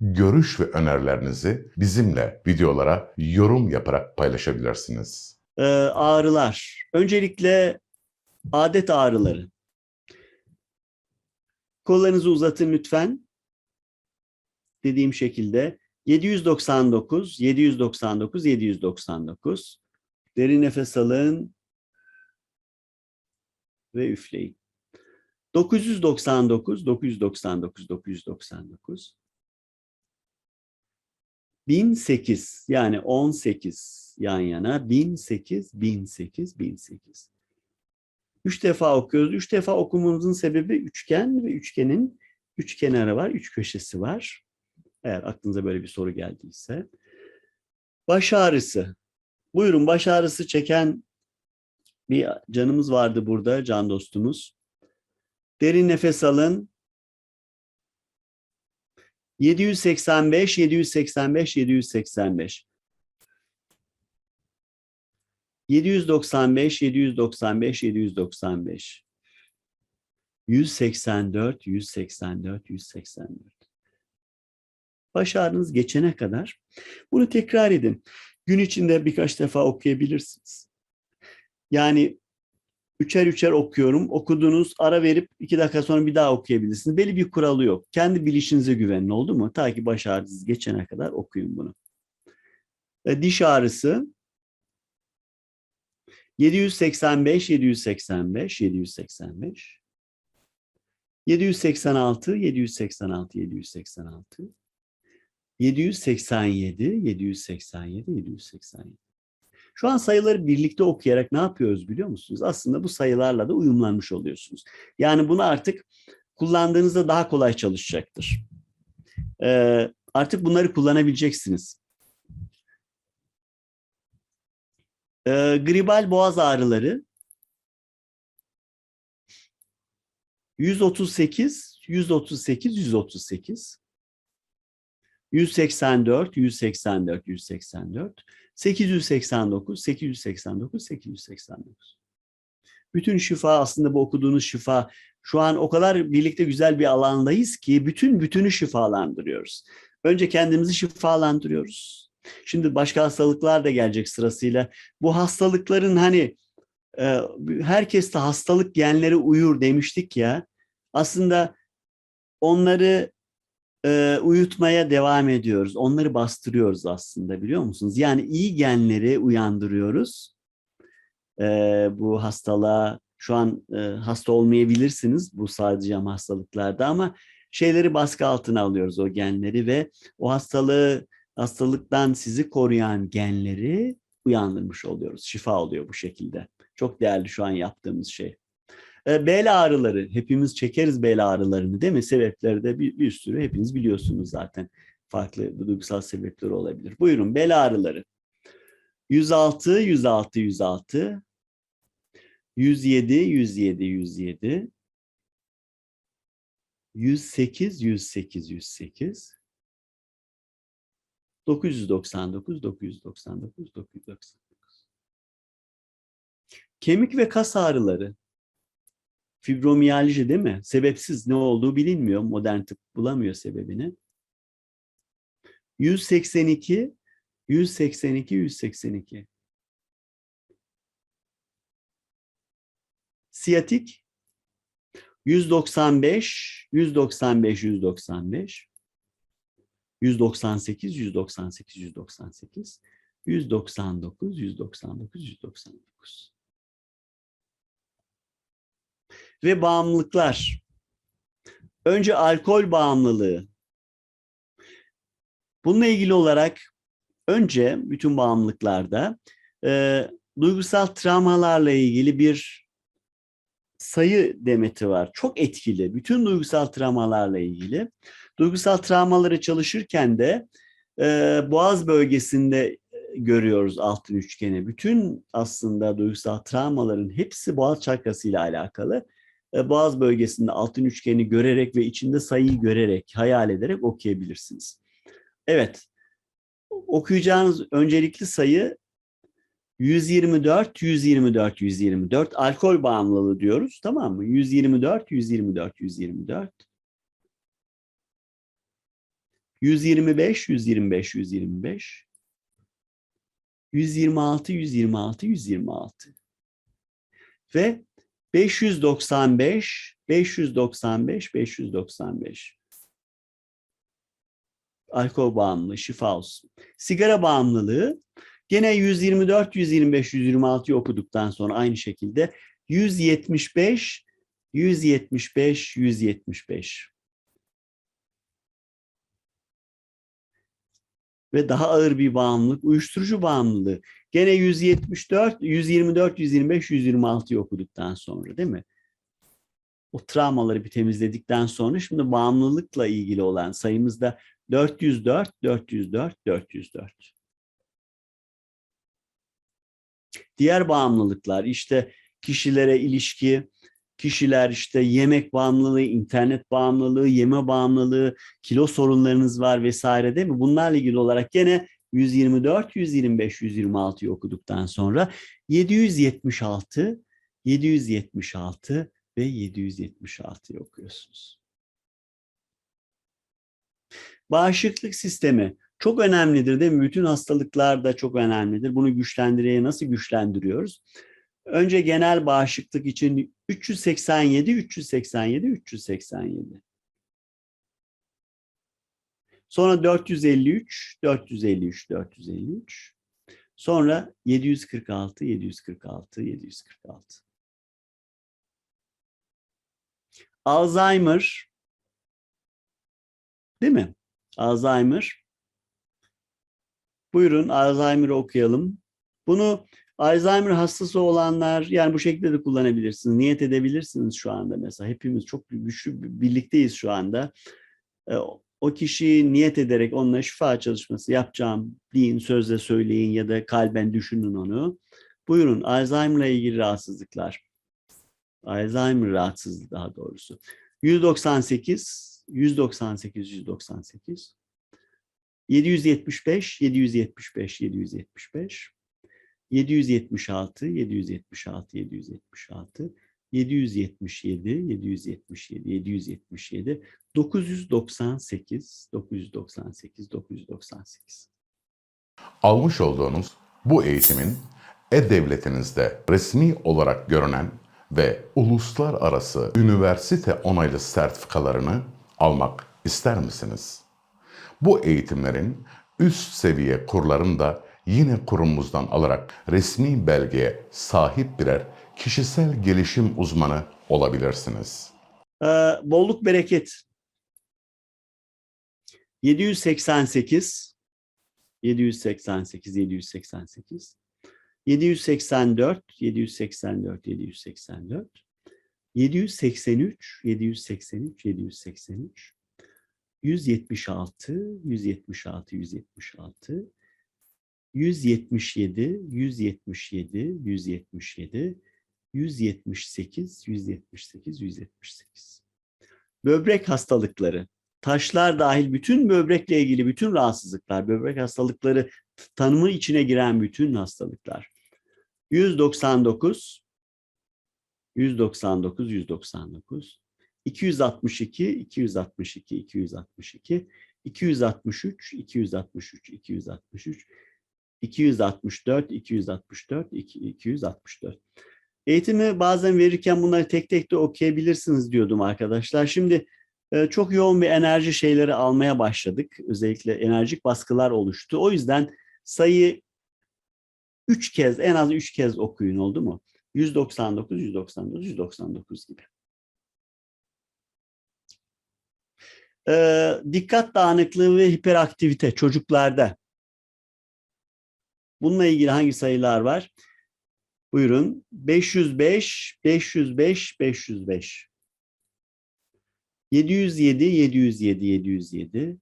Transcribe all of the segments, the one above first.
görüş ve önerilerinizi bizimle videolara yorum yaparak paylaşabilirsiniz. Ee, ağrılar. Öncelikle adet ağrıları. Kollarınızı uzatın lütfen. Dediğim şekilde 799, 799, 799. Derin nefes alın ve üfleyin. 999, 999, 999. 1008 yani 18 yan yana 1008 1008 1008. Üç defa okuyoruz. Üç defa okumamızın sebebi üçgen ve üçgenin üç kenarı var, üç köşesi var. Eğer aklınıza böyle bir soru geldiyse. Baş ağrısı. Buyurun baş ağrısı çeken bir canımız vardı burada, can dostumuz. Derin nefes alın. 785, 785, 785. 795, 795, 795. 184, 184, 184. Baş ağrınız geçene kadar bunu tekrar edin. Gün içinde birkaç defa okuyabilirsiniz. Yani üçer üçer okuyorum. Okudunuz, ara verip iki dakika sonra bir daha okuyabilirsiniz. Belli bir kuralı yok. Kendi bilişinize güvenin oldu mu? Ta ki baş ağrınız geçene kadar okuyun bunu. E, diş ağrısı 785, 785, 785. 786, 786, 786. 787, 787, 787. Şu an sayıları birlikte okuyarak ne yapıyoruz biliyor musunuz? Aslında bu sayılarla da uyumlanmış oluyorsunuz. Yani bunu artık kullandığınızda daha kolay çalışacaktır. Ee, artık bunları kullanabileceksiniz. Ee, gribal boğaz ağrıları 138, 138, 138. 184, 184, 184. 889, 889, 889. Bütün şifa aslında bu okuduğunuz şifa. Şu an o kadar birlikte güzel bir alandayız ki bütün bütünü şifalandırıyoruz. Önce kendimizi şifalandırıyoruz. Şimdi başka hastalıklar da gelecek sırasıyla. Bu hastalıkların hani e, herkeste hastalık genleri uyur demiştik ya. Aslında onları e, uyutmaya devam ediyoruz. Onları bastırıyoruz aslında biliyor musunuz? Yani iyi genleri uyandırıyoruz. E, bu hastalığa şu an e, hasta olmayabilirsiniz bu sadece ama hastalıklarda ama şeyleri baskı altına alıyoruz o genleri ve o hastalığı hastalıktan sizi koruyan genleri uyandırmış oluyoruz. Şifa oluyor bu şekilde. Çok değerli şu an yaptığımız şey. E, bel ağrıları, hepimiz çekeriz bel ağrılarını değil mi? Sebepleri de bir, bir sürü hepiniz biliyorsunuz zaten. Farklı duygusal sebepleri olabilir. Buyurun bel ağrıları. 106, 106, 106. 107, 107, 107. 108, 108, 108. 999, 999, 999. Kemik ve kas ağrıları. Fibromiyalji değil mi? Sebepsiz ne olduğu bilinmiyor. Modern tıp bulamıyor sebebini. 182, 182, 182. Siyatik 195, 195, 195. 198, 198, 198. 199, 199, 199 ve bağımlılıklar. Önce alkol bağımlılığı. Bununla ilgili olarak önce bütün bağımlılıklarda e, duygusal travmalarla ilgili bir sayı demeti var. Çok etkili. Bütün duygusal travmalarla ilgili. Duygusal travmaları çalışırken de e, boğaz bölgesinde e, görüyoruz altın üçgeni. Bütün aslında duygusal travmaların hepsi boğaz çakrası ile alakalı. E, boğaz bölgesinde altın üçgeni görerek ve içinde sayıyı görerek, hayal ederek okuyabilirsiniz. Evet, okuyacağınız öncelikli sayı 124, 124, 124. Alkol bağımlılığı diyoruz, tamam mı? 124, 124, 124. 125, 125, 125. 126, 126, 126. Ve 595, 595, 595. Alkol bağımlılığı, şifa olsun. Sigara bağımlılığı gene 124, 125, 126'yı okuduktan sonra aynı şekilde 175, 175, 175. Ve daha ağır bir bağımlılık, uyuşturucu bağımlılığı. Gene 174, 124, 125, 126'yı okuduktan sonra değil mi? O travmaları bir temizledikten sonra şimdi bağımlılıkla ilgili olan sayımızda 404, 404, 404. Diğer bağımlılıklar işte kişilere ilişki, kişiler işte yemek bağımlılığı, internet bağımlılığı, yeme bağımlılığı, kilo sorunlarınız var vesaire değil mi? Bunlarla ilgili olarak gene 124, 125, 126'yı okuduktan sonra 776, 776 ve 776'yı okuyorsunuz. Bağışıklık sistemi çok önemlidir mi? Bütün hastalıklar da çok önemlidir. Bunu güçlendireye nasıl güçlendiriyoruz? Önce genel bağışıklık için 387, 387, 387. Sonra 453, 453, 453. Sonra 746, 746, 746. Alzheimer, değil mi? Alzheimer. Buyurun Alzheimer'ı okuyalım. Bunu Alzheimer hastası olanlar yani bu şekilde de kullanabilirsiniz. Niyet edebilirsiniz şu anda mesela. Hepimiz çok güçlü birlikteyiz şu anda. O kişiyi niyet ederek onunla şifa çalışması yapacağım deyin, sözle söyleyin ya da kalben düşünün onu. Buyurun Alzheimer'la ilgili rahatsızlıklar. Alzheimer rahatsızlığı daha doğrusu. 198, 198, 198. 775, 775, 775. 776, 776, 776. 777, 777, 777, 998, 998, 998. Almış olduğunuz bu eğitimin e-devletinizde resmi olarak görünen ve uluslararası üniversite onaylı sertifikalarını almak ister misiniz? Bu eğitimlerin üst seviye kurlarını da yine kurumumuzdan alarak resmi belgeye sahip birer kişisel gelişim uzmanı olabilirsiniz. Ee, bolluk bereket. 788 788 788 784 784 784 783 783 783 176 176 176 177 177 177 178 178 178 Böbrek hastalıkları taşlar dahil bütün böbrekle ilgili bütün rahatsızlıklar, böbrek hastalıkları tanımı içine giren bütün hastalıklar. 199 199 199 262 262 262 263 263 263 264 264 264 Eğitimi bazen verirken bunları tek tek de okuyabilirsiniz diyordum arkadaşlar. Şimdi çok yoğun bir enerji şeyleri almaya başladık. Özellikle enerjik baskılar oluştu. O yüzden sayı 3 kez en az 3 kez okuyun oldu mu? 199, 199, 199 gibi. Ee, dikkat dağınıklığı ve hiperaktivite çocuklarda. Bununla ilgili hangi sayılar var? Buyurun. 505, 505, 505. 707, 707, 707.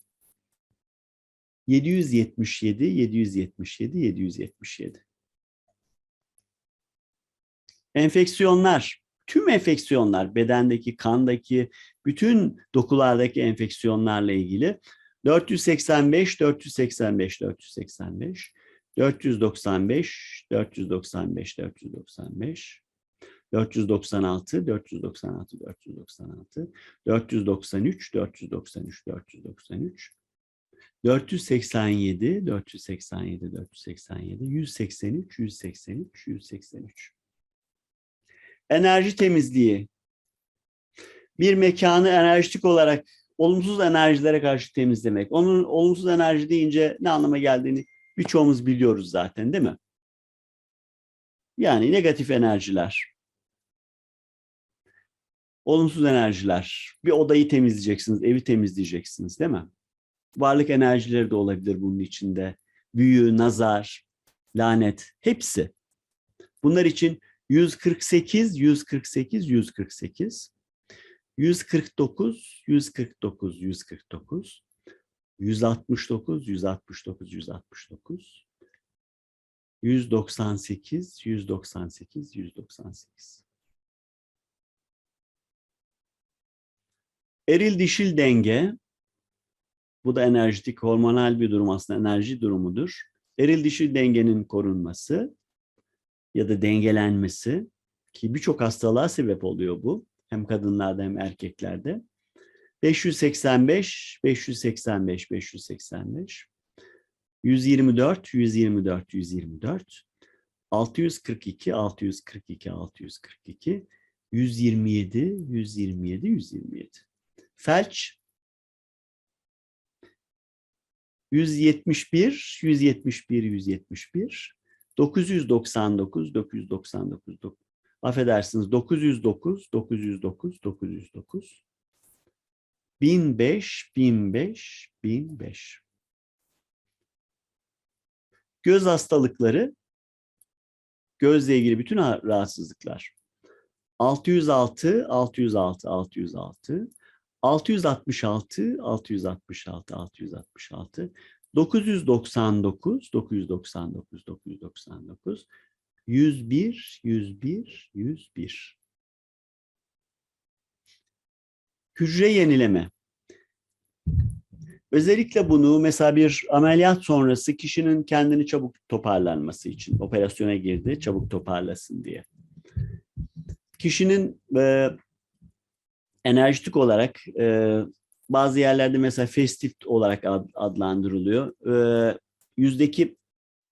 777, 777, 777. Enfeksiyonlar, tüm enfeksiyonlar, bedendeki, kandaki, bütün dokulardaki enfeksiyonlarla ilgili 485, 485, 485, 495, 495, 495, 496, 496, 496, 493, 493, 493, 487, 487, 487, 183, 183, 183. Enerji temizliği. Bir mekanı enerjik olarak olumsuz enerjilere karşı temizlemek. Onun olumsuz enerji deyince ne anlama geldiğini birçoğumuz biliyoruz zaten değil mi? Yani negatif enerjiler. Olumsuz enerjiler. Bir odayı temizleyeceksiniz, evi temizleyeceksiniz değil mi? Varlık enerjileri de olabilir bunun içinde. Büyü, nazar, lanet hepsi. Bunlar için 148, 148, 148, 149, 149, 149, 169, 169, 169, 198, 198, 198. Eril dişil denge, bu da enerjitik hormonal bir durum aslında enerji durumudur. Eril dişil dengenin korunması ya da dengelenmesi ki birçok hastalığa sebep oluyor bu. Hem kadınlarda hem erkeklerde. 585, 585, 585, 124, 124, 124, 642, 642, 642, 127, 127, 127. Felç 171, 171, 171, 999, 999, dok- affedersiniz 909, 909, 909, 1005, 1005, 1005. Göz hastalıkları, gözle ilgili bütün ha- rahatsızlıklar. 606, 606, 606, 666, 666, 666, 999, 999, 999, 101, 101, 101. Hücre yenileme. Özellikle bunu mesela bir ameliyat sonrası kişinin kendini çabuk toparlanması için operasyona girdi, çabuk toparlasın diye. Kişinin e, enerjitik olarak e, bazı yerlerde mesela festif olarak ad- adlandırılıyor. E, yüzdeki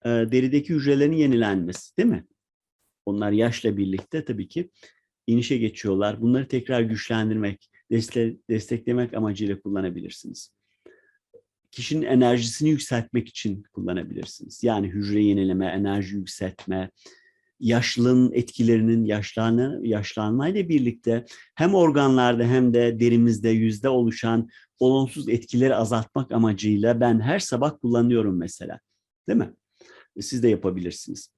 e, derideki hücrelerin yenilenmesi değil mi? Onlar yaşla birlikte tabii ki inişe geçiyorlar. Bunları tekrar güçlendirmek, destek, desteklemek amacıyla kullanabilirsiniz. Kişinin enerjisini yükseltmek için kullanabilirsiniz. Yani hücre yenileme, enerji yükseltme, yaşlılığın etkilerinin yaşlanma, yaşlanmayla birlikte hem organlarda hem de derimizde yüzde oluşan olumsuz etkileri azaltmak amacıyla ben her sabah kullanıyorum mesela. Değil mi? Siz de yapabilirsiniz.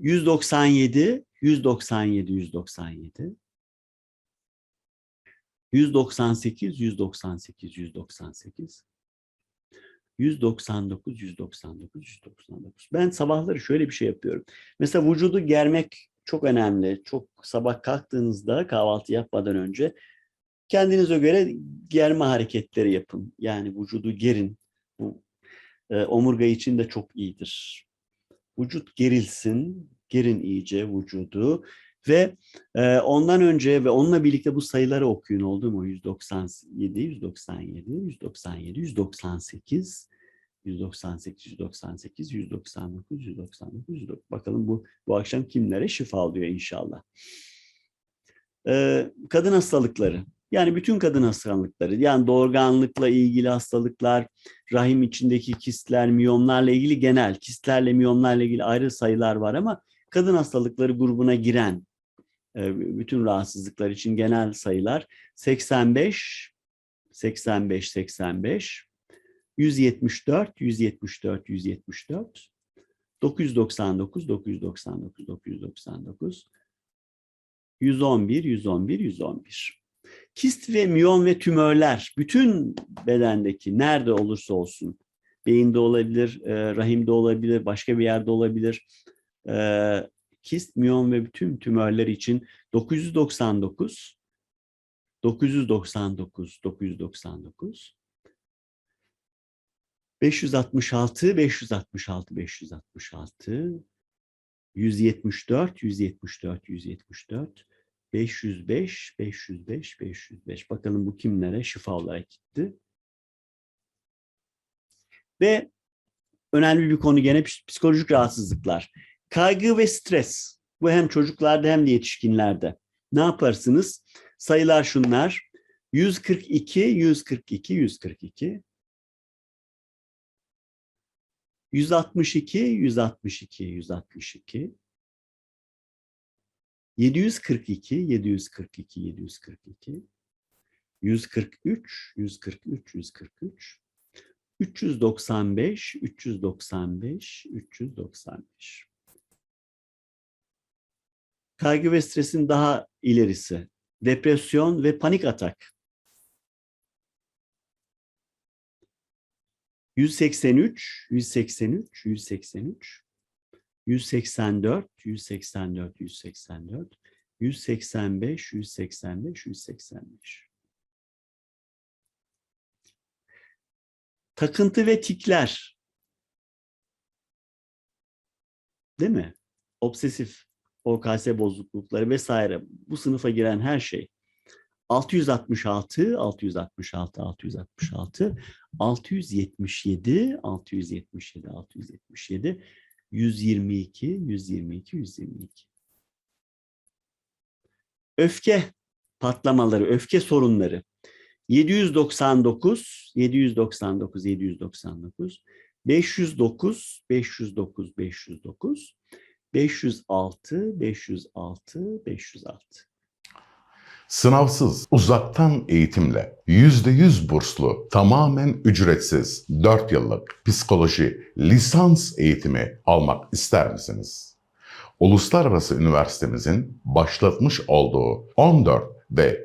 197, 197, 197. 198, 198, 198. 199, 199, 199. Ben sabahları şöyle bir şey yapıyorum. Mesela vücudu germek çok önemli. Çok sabah kalktığınızda kahvaltı yapmadan önce kendinize göre germe hareketleri yapın. Yani vücudu gerin. Bu e, omurga için de çok iyidir. Vücut gerilsin, gerin iyice vücudu ve e, ondan önce ve onunla birlikte bu sayıları okuyun oldu mu? 197, 197, 197, 198, 198, 198, 199, 199, 199. Bakalım bu bu akşam kimlere şifa alıyor inşallah. Ee, kadın hastalıkları. Yani bütün kadın hastalıkları. Yani doğurganlıkla ilgili hastalıklar, rahim içindeki kistler, miyomlarla ilgili genel, kistlerle, miyomlarla ilgili ayrı sayılar var ama kadın hastalıkları grubuna giren bütün rahatsızlıklar için genel sayılar 85, 85, 85, 174, 174, 174, 999, 999, 999, 111, 111, 111. Kist ve miyon ve tümörler bütün bedendeki nerede olursa olsun beyinde olabilir, e, rahimde olabilir, başka bir yerde olabilir. Kist, miyon ve bütün tümörler için 999, 999, 999, 566, 566, 566, 174, 174, 174, 505, 505, 505. Bakalım bu kimlere şifa olarak gitti. Ve önemli bir konu gene ps- psikolojik rahatsızlıklar. Kaygı ve stres. Bu hem çocuklarda hem de yetişkinlerde. Ne yaparsınız? Sayılar şunlar. 142, 142, 142. 162, 162, 162. 742, 742, 742. 143, 143, 143. 395, 395, 395. Kaygı ve stresin daha ilerisi. Depresyon ve panik atak. 183, 183, 183. 184, 184, 184. 185, 185, 185. Takıntı ve tikler. Değil mi? Obsesif OKS bozuklukları vesaire. Bu sınıfa giren her şey. 666, 666, 666, 677, 677, 677, 122, 122, 122. Öfke patlamaları, öfke sorunları. 799, 799, 799, 509, 509, 509, 506, 506, 506. Sınavsız, uzaktan eğitimle %100 burslu, tamamen ücretsiz 4 yıllık psikoloji lisans eğitimi almak ister misiniz? Uluslararası Üniversitemizin başlatmış olduğu 14 ve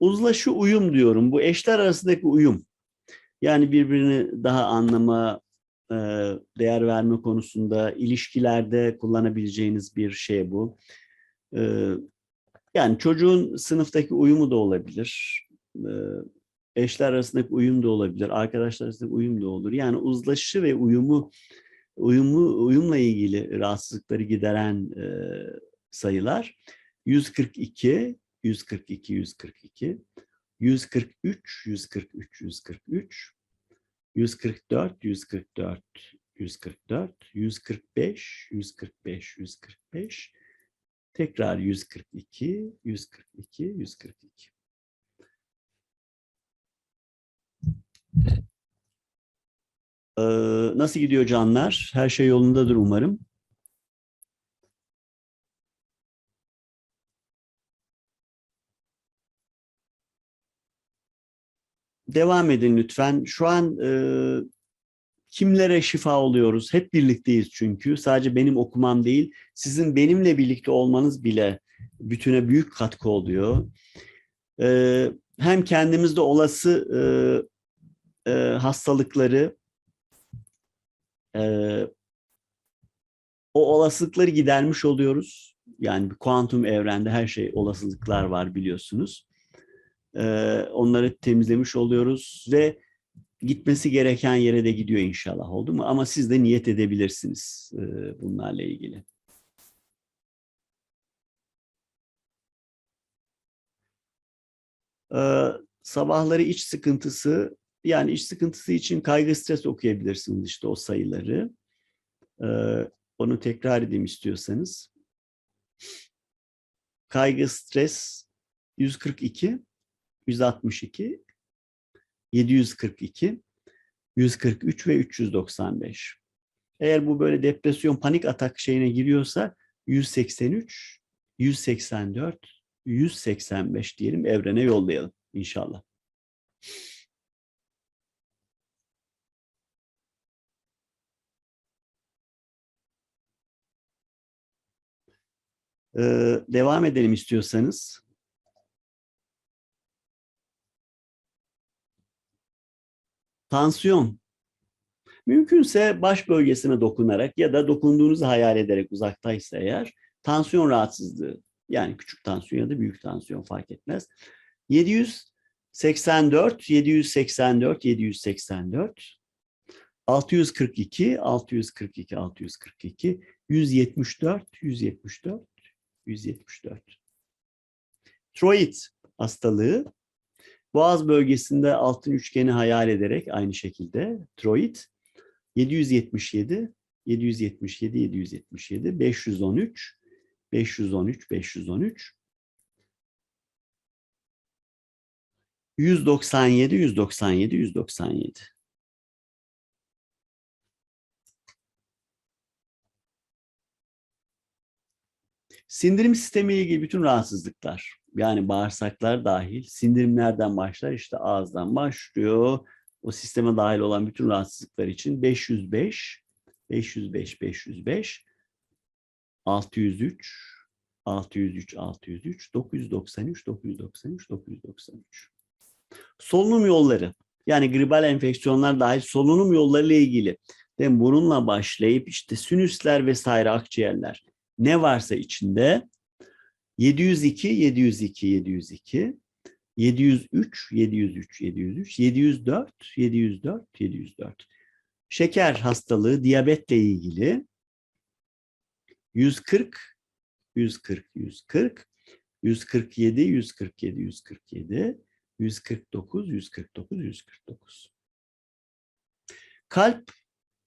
Uzlaşı uyum diyorum. Bu eşler arasındaki uyum. Yani birbirini daha anlama, e, değer verme konusunda ilişkilerde kullanabileceğiniz bir şey bu. E, Yani çocuğun sınıftaki uyumu da olabilir. E, Eşler arasındaki uyum da olabilir. Arkadaşlar arasındaki uyum da olur. Yani uzlaşı ve uyumu uyumu uyumla ilgili rahatsızlıkları gideren sayılar 142, 142, 142, 143, 143, 143, 144, 144, 144, 145, 145, 145, tekrar 142, 142, 142. Ee, nasıl gidiyor canlar? Her şey yolundadır umarım. Devam edin lütfen. Şu an e, kimlere şifa oluyoruz? Hep birlikteyiz çünkü. Sadece benim okumam değil, sizin benimle birlikte olmanız bile bütüne büyük katkı oluyor. E, hem kendimizde olası e, e, hastalıkları, e, o olasılıkları gidermiş oluyoruz. Yani kuantum evrende her şey olasılıklar var biliyorsunuz. Ee, onları temizlemiş oluyoruz ve gitmesi gereken yere de gidiyor inşallah oldu mu? Ama siz de niyet edebilirsiniz e, bunlarla ilgili. Ee, sabahları iç sıkıntısı yani iç sıkıntısı için kaygı stres okuyabilirsiniz işte o sayıları. Ee, Onu tekrar edeyim istiyorsanız. Kaygı, stres 142, 162, 742, 143 ve 395. Eğer bu böyle depresyon, panik atak şeyine giriyorsa 183, 184, 185 diyelim evrene yollayalım inşallah. Ee, devam edelim istiyorsanız. Tansiyon. Mümkünse baş bölgesine dokunarak ya da dokunduğunuzu hayal ederek uzaktaysa eğer tansiyon rahatsızlığı yani küçük tansiyon ya da büyük tansiyon fark etmez. 784, 784, 784, 642, 642, 642, 174, 174, 174. Tiroid hastalığı boğaz bölgesinde altın üçgeni hayal ederek aynı şekilde tiroid 777, 777, 777, 513, 513, 513, 197, 197, 197. Sindirim sistemi ilgili bütün rahatsızlıklar, yani bağırsaklar dahil, sindirim nereden başlar? İşte ağızdan başlıyor. O sisteme dahil olan bütün rahatsızlıklar için 505, 505, 505, 603, 603, 603, 993, 993, 993. Solunum yolları, yani gribal enfeksiyonlar dahil solunum yolları ile ilgili. Değil Burunla başlayıp işte sinüsler vesaire akciğerler ne varsa içinde 702, 702, 702, 703, 703, 703, 704, 704, 704. Şeker hastalığı, diyabetle ilgili 140, 140, 140, 147, 147, 147, 149, 149, 149. Kalp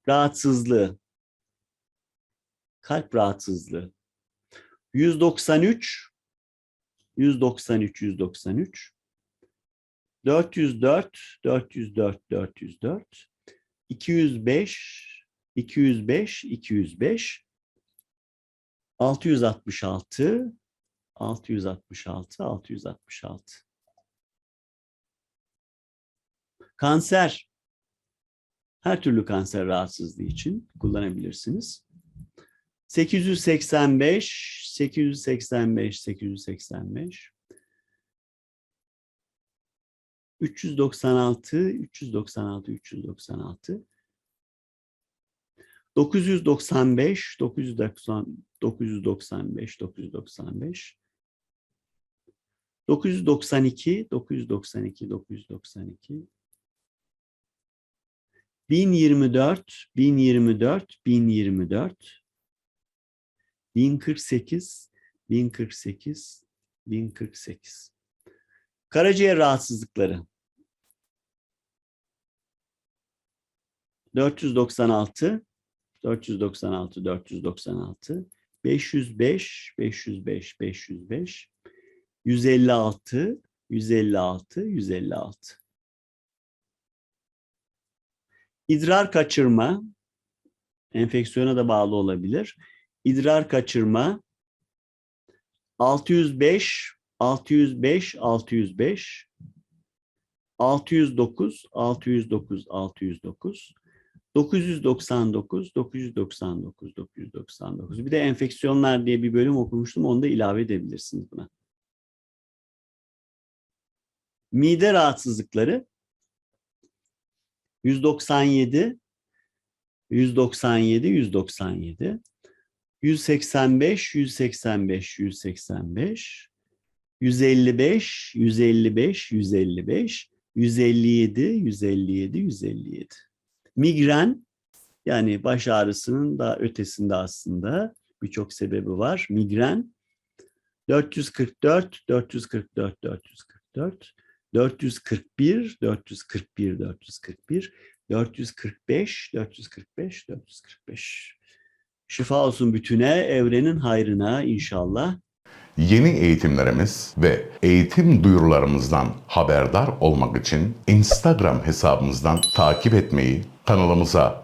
rahatsızlığı, kalp rahatsızlığı 193 193 193 404 404 404 205 205 205 666 666 666 Kanser her türlü kanser rahatsızlığı için kullanabilirsiniz. 885, 885, 885, 396, 396, 396, 995, 990, 995, 995, 992, 992, 992, 1024, 1024, 1024, 1048, 1048, 1048. Karaciğer rahatsızlıkları. 496, 496, 496, 505, 505, 505, 156, 156, 156. İdrar kaçırma, enfeksiyona da bağlı olabilir idrar kaçırma 605 605 605 609 609 609 999 999 999 bir de enfeksiyonlar diye bir bölüm okumuştum onu da ilave edebilirsiniz buna. Mide rahatsızlıkları 197 197 197 185, 185, 185, 155, 155, 155, 157, 157, 157. Migren yani baş ağrısının da ötesinde aslında birçok sebebi var. Migren 444, 444, 444, 441, 441, 441, 445, 445, 445. Şifa olsun bütüne, evrenin hayrına inşallah. Yeni eğitimlerimiz ve eğitim duyurularımızdan haberdar olmak için Instagram hesabımızdan takip etmeyi, kanalımıza